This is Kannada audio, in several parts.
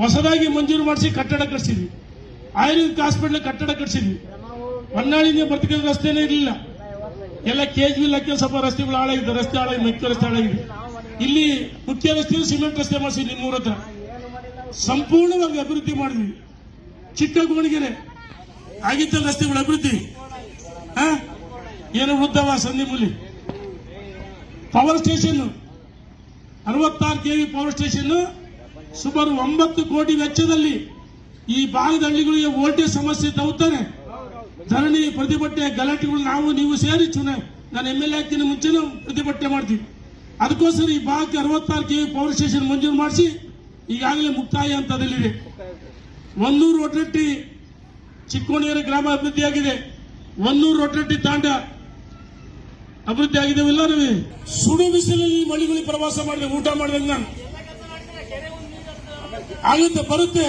ಹೊಸದಾಗಿ ಮಂಜೂರು ಮಾಡಿಸಿ ಕಟ್ಟಡ ಕಟ್ಸಿದ್ವಿ. ಆಯುರ್ವೇದಿಕ್ ಹಾಸ್ಪಿಟಲ್ ಕಟ್ಟಡ ಕಟ್ಸಿದ್ವಿ. ಹೊನ್ನಾಳಿಂದ ಬರ್ತಕ್ಕಂಥ ರಸ್ತೆನೇ ಇರಲಿಲ್ಲ. ಎಲ್ಲ ಕೆಜಿ ಹಾಕಿ ಸ್ವಲ್ಪ ರಸ್ತೆಗಳು ಹಾಳಾಗಿದೆ ರಸ್ತೆ ಹಾಳಾಗಿದೆ ಮೆಕ್ಕ ರಸ್ತೆ ಹಾಳಾಗಿದೆ. ಇಲ್ಲಿ ಮುಖ್ಯ ರಸ್ತೆ ಸಿಮೆಂಟ್ ರಸ್ತೆ ಮಾಡಿಸಿ ನಿಮ್ಮೂರ ಹತ್ರ ಸಂಪೂರ್ಣವಾಗಿ ಅಭಿವೃದ್ಧಿ ಮಾಡಿದ್ವಿ. ಚಿಕ್ಕ ಗೋಣಿಗೆರೆ. ಆಗಿದ್ದ ರಸ್ತೆಗಳ ಅಭಿವೃದ್ಧಿ. ಆ? ಏನು ಉದ್ದವ ಸಂದಿಮುಲಿ ಪವರ್ ಸ್ಟೇಷನ್ ಅರವತ್ತಾರು ಕೆವಿ ಪವರ್ ಸ್ಟೇಷನ್ ಸುಮಾರು ಒಂಬತ್ತು ಕೋಟಿ ವೆಚ್ಚದಲ್ಲಿ ಈ ಭಾಗದ ಹಳ್ಳಿಗಳಿಗೆ ವೋಲ್ಟೇಜ್ ಸಮಸ್ಯೆ ತಗುತ್ತಾನೆ ಧರಣಿ ಪ್ರತಿಭಟನೆ ಗಲಾಟೆಗಳು ನಾವು, ನೀವು ಸೇರಿ ಚುನೇ ನಾನು ಎಂ ಎಲ್ ಎ ಆಗ್ತೀನಿ, ಮುಂಚೆನೂ ಪ್ರತಿಭಟನೆ ಮಾಡ್ತೀವಿ ಅದಕ್ಕೋಸ್ಕರ ಈ ಭಾಗಕ್ಕೆ ಅರವತ್ತಾರು ಕೆ ಪವರ್ ಸ್ಟೇಷನ್ ಮಂಜೂರು ಮಾಡಿಸಿ, ಈಗಾಗಲೇ ಮುಕ್ತಾಯ ಹಂತದಲ್ಲಿದೆ ಒಂದೂರು ಒಟ್ಟಿ ಚಿಕ್ಕೋಣಿಯರ ಗ್ರಾಮ ಅಭಿವೃದ್ಧಿಯಾಗಿದೆ ಒಂದೂರು ಒಟ್ಟಿ ತಾಂಡ ಅಭಿವೃದ್ಧಿ ಆಗಿದೆ. ರವಿ ಸುಡು ಬಿಸಿಲಲ್ಲಿ ಮಳಿಗಳಿಗೆ ಪ್ರವಾಸ ಮಾಡಿದೆ, ಊಟ ಮಾಡಿದಂಗೆ ನಾನು. ಆಗುತ್ತೆ, ಬರುತ್ತೆ.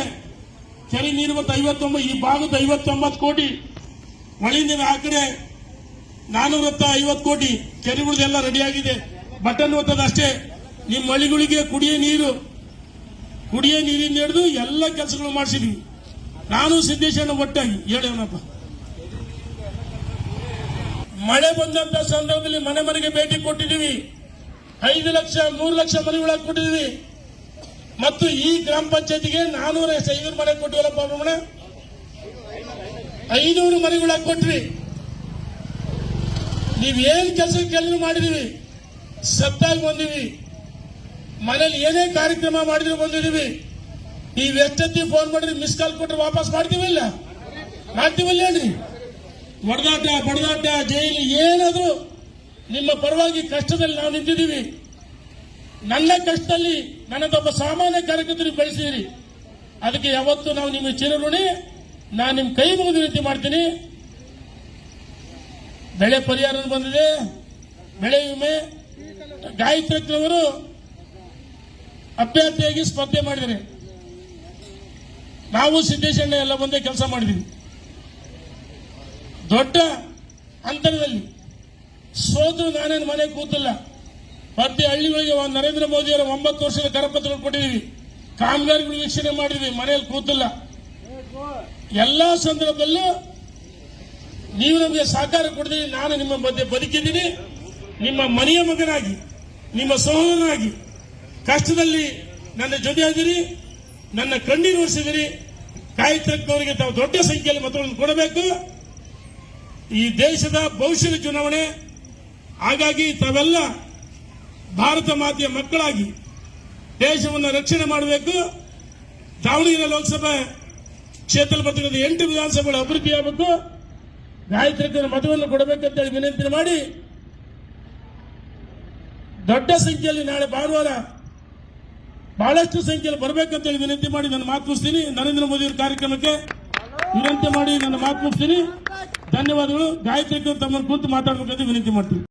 ಕೆರೆ ನೀರು ಮತ್ತು ಐವತ್ತೊಂಬತ್ತು, ಈ ಭಾಗದ ಐವತ್ತೊಂಬತ್ತು ಕೋಟಿ ಮಳೆಯಿಂದ ನೀರು ಆ ಕಡೆ ನಾನೂರತ್ತ ಐವತ್ತು ಕೋಟಿ ಕೆರೆಗಳದೆಲ್ಲ ರೆಡಿಯಾಗಿದೆ ಬಟನ್ ಒತ್ತದಷ್ಟೇ ನಿಮ್ಮ ಮಳಿಗಳಿಗೆ ಕುಡಿಯೋ ನೀರು, ಕುಡಿಯೋ ನೀರಿಂದ ಹಿಡಿದು ಎಲ್ಲ ಕೆಲಸಗಳು ಮಾಡಿಸಿದ್ವಿ. ನಾನು ಸಿದ್ದೇಶನ ಒಟ್ಟಾಗಿ. ಹೇಳೇವನಪ್ಪ ಮಳೆ ಬಂದಂತ ಸಂದರ್ಭದಲ್ಲಿ ಮನೆ ಮನೆಗೆ ಭೇಟಿ ಕೊಟ್ಟಿದ್ದೀವಿ. ಐದು ಲಕ್ಷ, ಮೂರು ಲಕ್ಷ ಮನೆಗಳಾಗಿ ಕೊಟ್ಟಿದ್ದೀವಿ. ಮತ್ತು ಈ ಗ್ರಾಮ ಪಂಚಾಯತಿಗೆ ನಾನೂರ ಐನೂರು ಮನೆ ಕೊಟ್ಟಿವಲ್ಲಪ್ಪ ಬ್ರಹ್ಮಣ ಐನೂರು ಮನೆಗಳು ಕೊಟ್ರಿ. ನೀವೇನ್ ಕೆಲಸ ಕೆಲಸ ಮಾಡಿದೀವಿ? ಸತ್ತಾಗಿ ಬಂದಿವಿ. ಮನೇಲಿ ಏನೇ ಕಾರ್ಯಕ್ರಮ ಮಾಡಿದ್ರು ಬಂದಿದೀವಿ. ನೀವ್ ಎಷ್ಟೊತ್ತಿ ಫೋನ್ ಮಾಡಿದ್ರೆ ಮಿಸ್ ಕಾಲ್ ಕೊಟ್ರೆ ವಾಪಸ್ ಮಾಡ್ತೀವಿಲ್ಲ ಮಾಡ್ತೀವಲ್ಲ ಏನ್ರಿ? ಹೊಡೆದಾಟ ಬಡದಾಟ ಜೈಲು ಏನಾದ್ರು ನಿಮ್ಮ ಪರವಾಗಿ ಕಷ್ಟದಲ್ಲಿ ನಾವು ನಿಂತಿದ್ದೀವಿ ನನ್ನ ಕಷ್ಟದಲ್ಲಿ ನನಗೊಬ್ಬ ಸಾಮಾನ್ಯ ಕಾರ್ಯಕರ್ತರಿಗೆ ಬೆಳೆಸಿದಿರಿ ಅದಕ್ಕೆ ಯಾವತ್ತು ನಾವು ನಿಮಗೆ ಚಿರಋಣಿ ನಾನು ನಿಮ್ಮ ಕೈ ಮುಗಿದ ರೀತಿ ಮಾಡ್ತೀನಿ. ಬೆಳೆ ಪರಿಹಾರ ಬಂದಿದೆ. ಬೆಳೆ ವಿಮೆ. ಗಾಯತ್ರಿಯವರು ಅಭ್ಯರ್ಥಿಯಾಗಿ ಸ್ಪರ್ಧೆ ಮಾಡಿದರೆ ನಾವು ಸಿದ್ದೇಶಣ್ಣ ಎಲ್ಲ ಒಂದೇ ಕೆಲಸ ಮಾಡಿದ್ವಿ. ದೊಡ್ಡ ಅಂತರದಲ್ಲಿ ಸೋತು ನಾನೇನು ಮನೆ ಕೂತಿಲ್ಲ. ಪ್ರತಿ ಹಳ್ಳಿಗಳಿಗೆ ನರೇಂದ್ರ ಮೋದಿಯವರ ಒಂಬತ್ತು ವರ್ಷದ ಕರಪತ್ರಗಳು ಕೊಟ್ಟಿದ್ದೀವಿ ಕಾಮಗಾರಿಗಳು ವೀಕ್ಷಣೆ ಮಾಡಿದ್ವಿ, ಮನೆಯಲ್ಲಿ ಕೂತಿಲ್ಲ. ಎಲ್ಲಾ ಸಂದರ್ಭದಲ್ಲೂ ನೀವು ನಮಗೆ ಸಹಕಾರ ಕೊಡ್ತೀನಿ, ನಾನು ನಿಮ್ಮ ಮಧ್ಯೆ ಬದುಕಿದ್ದೀನಿ. ನಿಮ್ಮ ಮನೆಯ ಮಗನಾಗಿ, ನಿಮ್ಮ ಸಹೋದರನಾಗಿ, ಕಷ್ಟದಲ್ಲಿ ನನ್ನ ಜೊತೆಯಾದಿರಿ ನನ್ನ ಕಣ್ಣೀರು ಒರೆಸಿದಿರಿ. ಕಾಯ್ತಕ್ಕವರಿಗೆ ತಾವು ದೊಡ್ಡ ಸಂಖ್ಯೆಯಲ್ಲಿ ಮತಗಳನ್ನು ಕೊಡಬೇಕು. ಈ ದೇಶದ ಭವಿಷ್ಯದ ಚುನಾವಣೆ, ಹಾಗಾಗಿ ತಾವೆಲ್ಲ ಭಾರತ ಮಾತೆಯ ಮಕ್ಕಳಾಗಿ ದೇಶವನ್ನು ರಕ್ಷಣೆ ಮಾಡಬೇಕು. ದಾವಣಗೆರೆ ಲೋಕಸಭೆ ಕ್ಷೇತ್ರದಲ್ಲಿ ಬರ್ತಕ್ಕಂಥ ಎಂಟು ವಿಧಾನಸಭೆಗಳ ಅಭಿವೃದ್ಧಿ ಆಗಬೇಕು. ಗಾಯತ್ರಿಕರ ಮತವನ್ನು ಕೊಡಬೇಕಂತೇಳಿ ವಿನಂತಿ ಮಾಡಿ ದೊಡ್ಡ ಸಂಖ್ಯೆಯಲ್ಲಿ ನಾಳೆ ಭಾನುವಾರ ಬಹಳಷ್ಟು ಸಂಖ್ಯೆಯಲ್ಲಿ ಬರಬೇಕಂತೇಳಿ ವಿನಂತಿ ಮಾಡಿ ನನ್ನ ಮಾತು ಮುಗಿಸ್ತೀನಿ. ನರೇಂದ್ರ ಮೋದಿ ಅವರ ಕಾರ್ಯಕ್ರಮಕ್ಕೆ ವಿನಂತಿ ಮಾಡಿ ನನ್ನ ಮಾತು ಮುಗಿಸ್ತೀನಿ. ಧನ್ಯವಾದಗಳು. ಗಾಯತ್ರಿ ತಮ್ಮನ್ನು ಕುರಿತು ಮಾತಾಡಬೇಕಂತ ವಿನಂತಿ ಮಾಡ್ತೀನಿ.